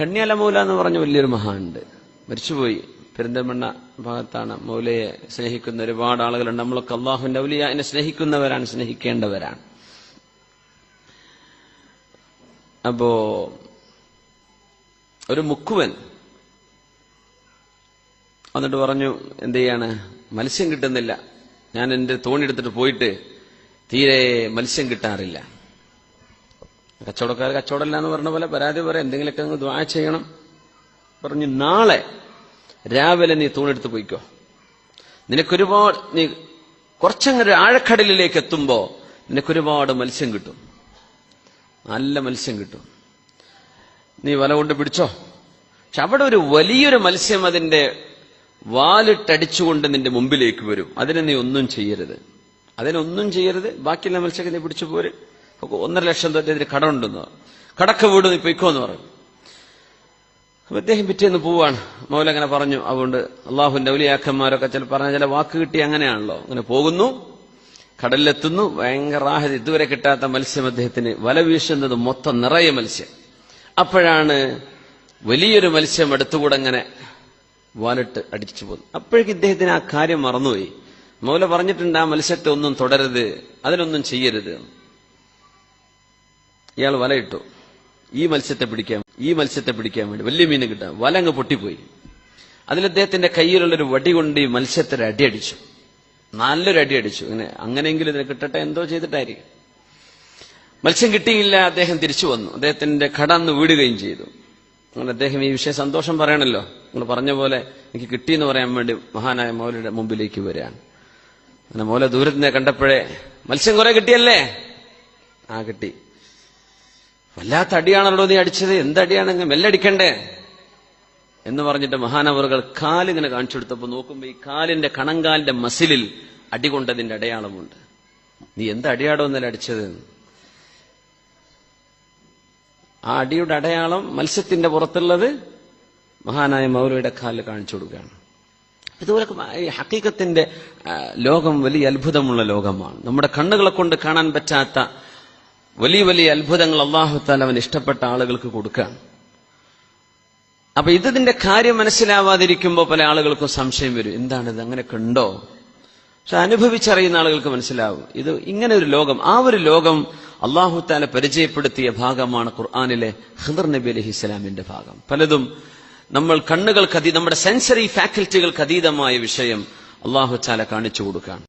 കണ്യാല മൗല എന്ന് പറഞ്ഞ വലിയൊരു മഹാനുണ്ട്. മരിച്ചുപോയി. പെരിന്തമണ്ണ ഭാഗത്താണ് മൗലയെ സ്നേഹിക്കുന്ന ഒരുപാട് ആളുകളുണ്ട്. നമ്മളൊക്കെ അള്ളാഹുവിന്റെ ഔലിയാനെ സ്നേഹിക്കുന്നവരാണ് സ്നേഹിക്കേണ്ടവരാണ്. അപ്പോ ഒരു മുക്കുവൻ എന്നിട്ട് പറഞ്ഞു എന്ത് ചെയ്യാണ്? മത്സ്യം കിട്ടുന്നില്ല. ഞാൻ എന്റെ തോണി എടുത്തിട്ട് പോയിട്ട് തീരെ മത്സ്യം കിട്ടാറില്ല. കച്ചവടക്കാർ കച്ചവടമല്ല എന്ന് പറഞ്ഞ പോലെ പരാതി പറയാം. എന്തെങ്കിലുമൊക്കെ അങ്ങ് ദ്വാ ചെയ്യണം. പറഞ്ഞു നാളെ രാവിലെ നീ തൂണെടുത്ത് പോയിക്കോ. നിനക്കൊരുപാട് നീ കുറച്ചങ്ങൊരു ആഴക്കടലിലേക്ക് എത്തുമ്പോ നിനക്കൊരുപാട് മത്സ്യം കിട്ടും. നല്ല മത്സ്യം കിട്ടും. നീ വല കൊണ്ട് പിടിച്ചോ. പക്ഷെ അവിടെ ഒരു വലിയൊരു മത്സ്യം അതിന്റെ വാലിട്ടടിച്ചുകൊണ്ട് നിന്റെ മുമ്പിലേക്ക് വരും. അതിനെ നീ ഒന്നും ചെയ്യരുത്. അതിനൊന്നും ചെയ്യരുത്. ബാക്കിയുള്ള മത്സ്യമൊക്കെ നീ പിടിച്ചു പോര്. ഒന്നര ലക്ഷം ഇതിന് കടമുണ്ടെന്ന്. കടക്ക വീട് നീ പൊയ്ക്കോന്ന് പറഞ്ഞു അപ്പൊ അദ്ദേഹം പിറ്റേന്ന് പോവാണ്. മൗലങ്ങനെ പറഞ്ഞു. അതുകൊണ്ട് അള്ളാഹുന്റെ ഔലിയാക്കന്മാരൊക്കെ ചില പറഞ്ഞ ചില വാക്ക് കിട്ടി അങ്ങനെയാണല്ലോ. അങ്ങനെ പോകുന്നു കടലിലെത്തുന്നു ഭയങ്കര ആഹതി ഇതുവരെ കിട്ടാത്ത മത്സ്യം അദ്ദേഹത്തിന് വല വീശുന്നത് മൊത്തം നിറയെ മത്സ്യം. അപ്പോഴാണ് വലിയൊരു മത്സ്യം എടുത്തുകൂടെ അങ്ങനെ വാലിട്ട് അടിച്ചു പോകുന്നു അപ്പോഴേക്ക് ഇദ്ദേഹത്തിന് ആ കാര്യം മറന്നുപോയി. മൗല പറഞ്ഞിട്ടുണ്ട് ആ മത്സ്യത്തെ ഒന്നും തുടരുത് അതിനൊന്നും ചെയ്യരുത്. ഇയാൾ വലയിട്ടു ഈ മത്സ്യത്തെ പിടിക്കാൻ ഈ മത്സ്യത്തെ പിടിക്കാൻ വേണ്ടി വലിയ മീൻ കിട്ടാൻ വല അങ്ങ് പൊട്ടിപ്പോയി. അതിൽ അദ്ദേഹത്തിന്റെ കയ്യിലുള്ളൊരു വടി കൊണ്ട് ഈ മത്സ്യത്തെ അടിയടിച്ചു നല്ലൊരു അടിയടിച്ചു ഇങ്ങനെ അങ്ങനെയെങ്കിലും ഇതിനെ കിട്ടട്ടെ എന്തോ ചെയ്തിട്ടായിരിക്കും. മത്സ്യം കിട്ടിയില്ല അദ്ദേഹം തിരിച്ചു വന്നു. അദ്ദേഹത്തിന്റെ കടന്ന് വീടുകയും ചെയ്തു. അങ്ങനെ അദ്ദേഹം ഈ വിഷയം സന്തോഷം പറയണല്ലോ. നിങ്ങൾ പറഞ്ഞ പോലെ എനിക്ക് കിട്ടിയെന്ന് പറയാൻ വേണ്ടി മഹാനായ മൗലയുടെ മുമ്പിലേക്ക് വരികയാണ്. അങ്ങനെ മൗല ദൂരത്തിനെ കണ്ടപ്പോഴേ മത്സ്യം കുറെ കിട്ടിയല്ലേ? ആ കിട്ടി. വല്ലാത്ത അടിയാണല്ലോ നീ അടിച്ചത്. എന്തടിയാണെങ്കിൽ മെല്ലടിക്കണ്ടേ? എന്ന് പറഞ്ഞിട്ട് മഹാനവറുകൾ കാലിങ്ങനെ കാണിച്ചു കൊടുത്തപ്പോ നോക്കുമ്പോ ഈ കാലിന്റെ കണങ്കാലിന്റെ മസിലിൽ അടികൊണ്ടതിന്റെ അടയാളമുണ്ട്. നീ എന്ത് അടിയാടോ എന്നല്ല അടിച്ചത്? ആ അടിയുടെ അടയാളം മത്സ്യത്തിന്റെ പുറത്തുള്ളത് മഹാനായ മൗലയുടെ കാലിൽ കാണിച്ചു കൊടുക്കുകയാണ്. ഇതുപോലെ ഈ ഹക്കീക്കത്തിന്റെ ലോകം വലിയ അത്ഭുതമുള്ള ലോകമാണ്. നമ്മുടെ കണ്ണുകളെ കൊണ്ട് കാണാൻ പറ്റാത്ത വലിയ വലിയ അത്ഭുതങ്ങൾ അള്ളാഹുത്താൽ അവൻ ഇഷ്ടപ്പെട്ട ആളുകൾക്ക് കൊടുക്കുകയാണ് അപ്പൊ ഇതിന്റെ കാര്യം മനസ്സിലാവാതിരിക്കുമ്പോൾ പല ആളുകൾക്കും സംശയം വരും. എന്താണിത്? അങ്ങനെ കണ്ടോ പക്ഷെ അനുഭവിച്ചറിയുന്ന ആളുകൾക്ക് മനസ്സിലാവും. ഇത് ഇങ്ങനെ ഒരു ലോകം ആ ഒരു ലോകം അള്ളാഹുത്താല പരിചയപ്പെടുത്തിയ ഭാഗമാണ് ഖുർആാനിലെ ഹിദർ നബി അലഹി ഇസ്ലാമിന്റെ ഭാഗം. പലതും നമ്മൾ കണ്ണുകൾക്ക് നമ്മുടെ സെൻസറി ഫാക്കൽറ്റികൾക്ക് അതീതമായ വിഷയം അള്ളാഹു താല കാണിച്ചു കൊടുക്കുകയാണ്.